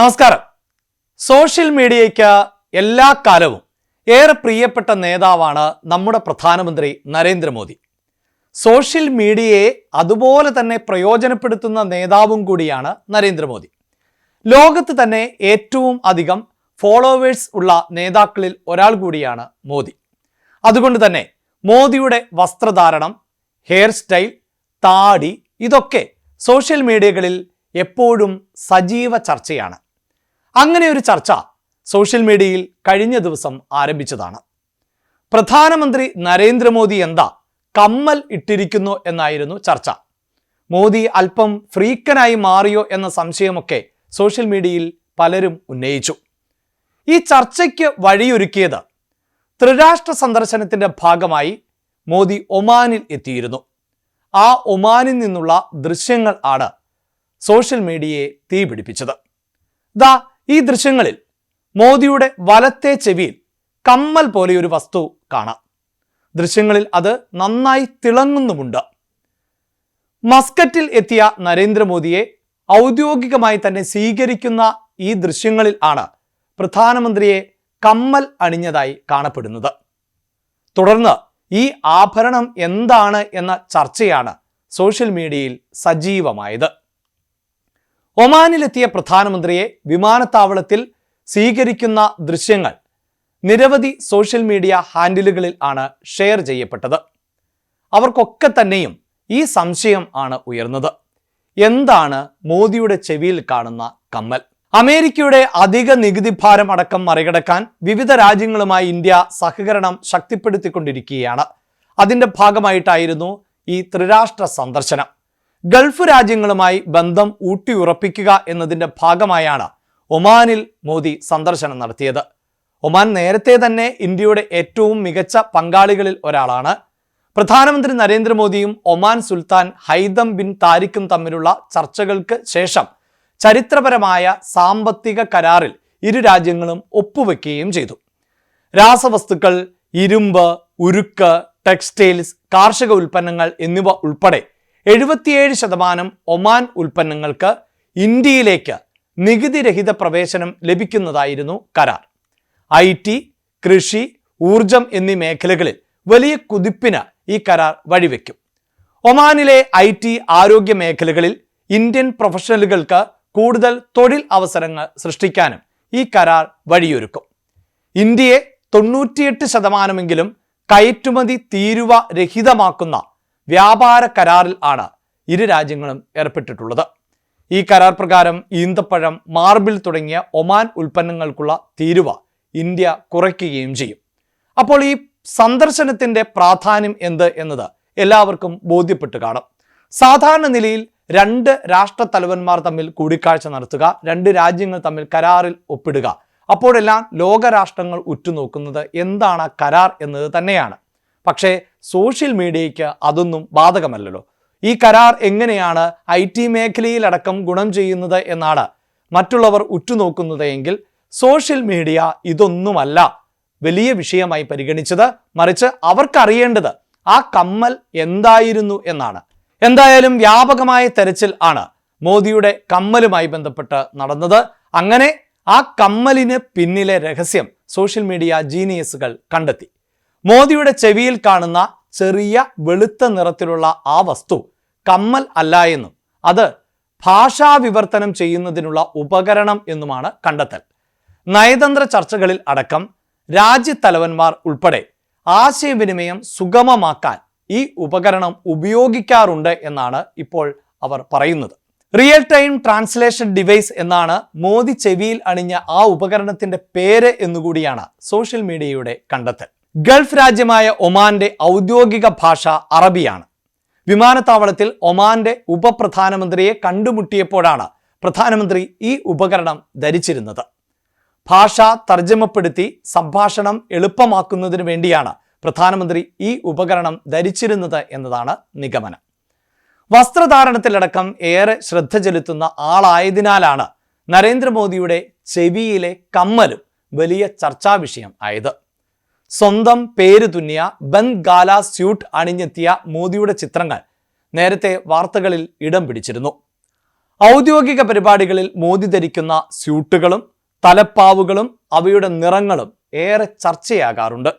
നമസ്കാരം. സോഷ്യൽ മീഡിയയ്ക്ക് എല്ലാ കാലവും ഏറെ പ്രിയപ്പെട്ട നേതാവാണ് നമ്മുടെ പ്രധാനമന്ത്രി നരേന്ദ്രമോദി. സോഷ്യൽ മീഡിയയെ അതുപോലെ തന്നെ പ്രയോജനപ്പെടുത്തുന്ന നേതാവും കൂടിയാണ് നരേന്ദ്രമോദി. ലോകത്ത് തന്നെ ഏറ്റവും അധികം ഫോളോവേഴ്സ് ഉള്ള നേതാക്കളിൽ ഒരാൾ കൂടിയാണ് മോദി. അതുകൊണ്ട് തന്നെ മോദിയുടെ വസ്ത്രധാരണം ഹെയർ സ്റ്റൈൽ താടി ഇതൊക്കെ സോഷ്യൽ മീഡിയകളിൽ എപ്പോഴും സജീവ ചർച്ചയാണ്. അങ്ങനെ ഒരു ചർച്ച സോഷ്യൽ മീഡിയയിൽ കഴിഞ്ഞ ദിവസം ആരംഭിച്ചതാണ്. പ്രധാനമന്ത്രി നരേന്ദ്രമോദി എന്താ കമ്മൽ ഇട്ടിരിക്കുന്നു എന്നായിരുന്നു ചർച്ച. മോദി അല്പം ഫ്രീക്കനായി മാറിയോ എന്ന സംശയമൊക്കെ സോഷ്യൽ മീഡിയയിൽ പലരും ഉന്നയിച്ചു. ഈ ചർച്ചയ്ക്ക് വഴിയൊരുക്കിയത് ത്രിരാഷ്ട്ര സന്ദർശനത്തിന്റെ ഭാഗമായി മോദി ഒമാനിൽ എത്തിയിരുന്നു. ആ ഒമാനിൽ നിന്നുള്ള ദൃശ്യങ്ങൾ ആണ് സോഷ്യൽ മീഡിയയെ തീപിടിപ്പിച്ചത്. ദാ ഈ ദൃശ്യങ്ങളിൽ മോദിയുടെ വലത്തെ ചെവിയിൽ കമ്മൽ പോലെയൊരു വസ്തു കാണാം. ദൃശ്യങ്ങളിൽ അത് നന്നായി തിളങ്ങുന്നുമുണ്ട്. മസ്കറ്റിൽ എത്തിയ നരേന്ദ്രമോദിയെ ഔദ്യോഗികമായി തന്നെ സ്വീകരിക്കുന്ന ഈ ദൃശ്യങ്ങളിൽ ആണ് പ്രധാനമന്ത്രിയെ കമ്മൽ അണിഞ്ഞതായി കാണപ്പെടുന്നത്. തുടർന്ന് ഈ ആഭരണം എന്താണ് എന്ന ചർച്ചയാണ് സോഷ്യൽ മീഡിയയിൽ സജീവമായത്. ഒമാനിലെത്തിയ പ്രധാനമന്ത്രിയെ വിമാനത്താവളത്തിൽ സ്വീകരിക്കുന്ന ദൃശ്യങ്ങൾ നിരവധി സോഷ്യൽ മീഡിയ ഹാൻഡിലുകളിൽ ആണ് ഷെയർ ചെയ്യപ്പെട്ടത്. അവർക്കൊക്കെ തന്നെയും ഈ സംശയം ആണ് ഉയർന്നത്. എന്താണ് മോദിയുടെ ചെവിയിൽ കാണുന്ന കമ്മൽ? അമേരിക്കയുടെ അധിക നികുതി ഭാരം അടക്കം മറികടക്കാൻ വിവിധ രാജ്യങ്ങളുമായി ഇന്ത്യ സഹകരണം ശക്തിപ്പെടുത്തിക്കൊണ്ടിരിക്കുകയാണ്. അതിന്റെ ഭാഗമായിട്ടായിരുന്നു ഈ ത്രിരാഷ്ട്ര സന്ദർശനം. ഗൾഫ് രാജ്യങ്ങളുമായി ബന്ധം ഊട്ടിയുറപ്പിക്കുക എന്നതിന്റെ ഭാഗമായാണ് ഒമാനിൽ മോദി സന്ദർശനം നടത്തിയത്. ഒമാൻ നേരത്തെ തന്നെ ഇന്ത്യയുടെ ഏറ്റവും മികച്ച പങ്കാളികളിൽ ഒരാളാണ്. പ്രധാനമന്ത്രി നരേന്ദ്രമോദിയും ഒമാൻ സുൽത്താൻ ഹൈദം ബിൻ താരിഖും തമ്മിലുള്ള ചർച്ചകൾക്ക് ശേഷം ചരിത്രപരമായ സാമ്പത്തിക കരാറിൽ ഇരു രാജ്യങ്ങളും ഒപ്പുവെക്കുകയും ചെയ്തു. രാസവസ്തുക്കൾ ഇരുമ്പ് ഉരുക്ക് ടെക്സ്റ്റൈൽസ് കാർഷിക ഉൽപ്പന്നങ്ങൾ എന്നിവ ഉൾപ്പെടെ എഴുപത്തിയേഴ് ശതമാനം ഒമാൻ ഉൽപ്പന്നങ്ങൾക്ക് ഇന്ത്യയിലേക്ക് നികുതിരഹിത പ്രവേശനം ലഭിക്കുന്നതായിരുന്നു കരാർ. ഐ ടി കൃഷി ഊർജം എന്നീ മേഖലകളിൽ വലിയ കുതിപ്പിന് ഈ കരാർ വഴിവെക്കും. ഒമാനിലെ ഐ ടി ആരോഗ്യ മേഖലകളിൽ ഇന്ത്യൻ പ്രൊഫഷണലുകൾക്ക് കൂടുതൽ തൊഴിൽ അവസരങ്ങൾ സൃഷ്ടിക്കാനും ഈ കരാർ വഴിയൊരുക്കും. ഇന്ത്യയെ തൊണ്ണൂറ്റിയെട്ട് ശതമാനമെങ്കിലും കയറ്റുമതി തീരുവ രഹിതമാക്കുന്ന വ്യാപാര കരാറിൽ ആണ് ഇരു രാജ്യങ്ങളും ഏർപ്പെട്ടിട്ടുള്ളത്. ഈ കരാർ പ്രകാരം ഈന്തപ്പഴം മാർബിൾ തുടങ്ങിയ ഒമാൻ ഉൽപ്പന്നങ്ങൾക്കുള്ള തീരുവ ഇന്ത്യ കുറയ്ക്കുകയും ചെയ്യും. അപ്പോൾ ഈ സന്ദർശനത്തിന്റെ പ്രാധാന്യം എന്ത് എന്നത് എല്ലാവർക്കും ബോധ്യപ്പെട്ടു കാണും. സാധാരണ നിലയിൽ രണ്ട് രാഷ്ട്ര തലവന്മാർ തമ്മിൽ കൂടിക്കാഴ്ച നടത്തുക രണ്ട് രാജ്യങ്ങൾ തമ്മിൽ കരാറിൽ ഒപ്പിടുക. അപ്പോഴെല്ലാം ലോകരാഷ്ട്രങ്ങൾ ഉറ്റുനോക്കുന്നത് എന്താണ് ആ കരാർ എന്നത് തന്നെയാണ്. പക്ഷേ സോഷ്യൽ മീഡിയയ്ക്ക് അതൊന്നും ബാധകമല്ലല്ലോ. ഈ കരാർ എങ്ങനെയാണ് ഐ ടി മേഖലയിലടക്കം ഗുണം ചെയ്യുന്നത് എന്നാണ് മറ്റുള്ളവർ ഉറ്റുനോക്കുന്നത് എങ്കിൽ സോഷ്യൽ മീഡിയ ഇതൊന്നുമല്ല വലിയ വിഷയമായി പരിഗണിച്ചത് മറിച്ച് അവർക്കറിയേണ്ടത് ആ കമ്മൽ എന്തായിരുന്നു എന്നാണ്. എന്തായാലും വ്യാപകമായ തെരച്ചിൽ ആണ് മോദിയുടെ കമ്മലുമായി ബന്ധപ്പെട്ട് നടന്നത്. അങ്ങനെ ആ കമ്മലിന് പിന്നിലെ രഹസ്യം സോഷ്യൽ മീഡിയ ജീനിയസുകൾ കണ്ടെത്തി. മോദിയുടെ ചെവിയിൽ കാണുന്ന ചെറിയ വെളുത്ത നിറത്തിലുള്ള ആ വസ്തു കമ്മൽ അല്ല എന്നും അത് ഭാഷാ വിവർത്തനം ചെയ്യുന്നതിനുള്ള ഉപകരണം എന്നുമാണ് കണ്ടെത്തൽ. നയതന്ത്ര ചർച്ചകളിൽ അടക്കം രാജ്യത്തലവന്മാർ ഉൾപ്പെടെ ആശയവിനിമയം സുഗമമാക്കാൻ ഈ ഉപകരണം ഉപയോഗിക്കാറുണ്ട് എന്നാണ് ഇപ്പോൾ അവർ പറയുന്നത്. റിയൽ ടൈം ട്രാൻസ്ലേഷൻ ഡിവൈസ് എന്നാണ് മോദി ചെവിയിൽ അണിഞ്ഞ ആ ഉപകരണത്തിന്റെ പേര് എന്നുകൂടിയാണ് സോഷ്യൽ മീഡിയയുടെ കണ്ടെത്തൽ. ഗൾഫ് രാജ്യമായ ഒമാന്റെ ഔദ്യോഗിക ഭാഷ അറബിയാണ്. വിമാനത്താവളത്തിൽ ഒമാന്റെ ഉപപ്രധാനമന്ത്രിയെ കണ്ടുമുട്ടിയപ്പോഴാണ് പ്രധാനമന്ത്രി ഈ ഉപകരണം ധരിച്ചിരുന്നത്. ഭാഷ തർജമപ്പെടുത്തി സംഭാഷണം എളുപ്പമാക്കുന്നതിനു വേണ്ടിയാണ് പ്രധാനമന്ത്രി ഈ ഉപകരണം ധരിച്ചിരുന്നത് എന്നതാണ് നിഗമനം. വസ്ത്രധാരണത്തിലടക്കം ഏറെ ശ്രദ്ധ ചെലുത്തുന്ന ആളായതിനാലാണ് നരേന്ദ്രമോദിയുടെ ചെവിയിലെ കമ്മലും വലിയ ചർച്ചാവിഷയം ആയത്. സ്വന്തം പേര് തുന്നിയ ബൻഗാല സ്യൂട്ട് അണിഞ്ഞെത്തിയ മോദിയുടെ ചിത്രങ്ങൾ നേരത്തെ വാർത്തകളിൽ ഇടം പിടിച്ചിരുന്നു. ഔദ്യോഗിക പരിപാടികളിൽ മോദി ധരിക്കുന്ന സ്യൂട്ടുകളും തലപ്പാവുകളും അവയുടെ നിറങ്ങളും ഏറെ ചർച്ചയാകാറുണ്ട്.